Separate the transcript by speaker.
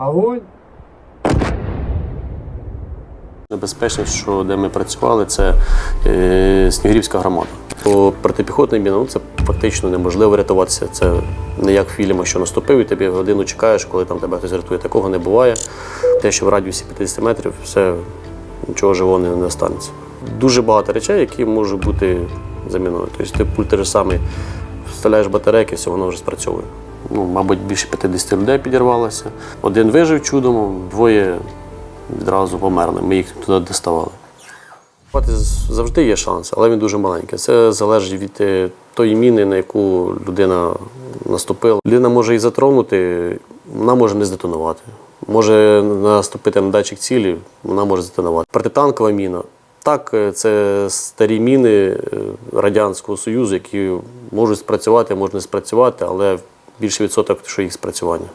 Speaker 1: Огонь!
Speaker 2: Небезпечність, що де ми працювали, це е, Снігурівська громада. По протипіхотним мінам це фактично неможливо рятуватися. Це не як в що наступив, і тобі годину чекаєш, коли там тебе хтось рятує. Такого не буває. Те, що в радіусі 50 метрів, все нічого живого не, не останеться. Дуже багато речей, які можуть бути заміною. Тобто ти пульт же самий вставляєш батарейки, все воно вже спрацьовує. Ну, мабуть, більше 50 людей підірвалося. Один вижив чудом, двоє відразу померли. Ми їх туди доставали. Завжди є шанс, але він дуже маленький. Це залежить від е, тої міни, на яку людина наступила. Людина може і затронути, вона може не здетонувати. Може наступити на датчик цілі, вона може здетонувати. Протитанкова міна. Так, е, це старі міни е, Радянського Союзу, які можуть спрацювати, можуть не спрацювати, але більший відсоток, що їх спрацювання.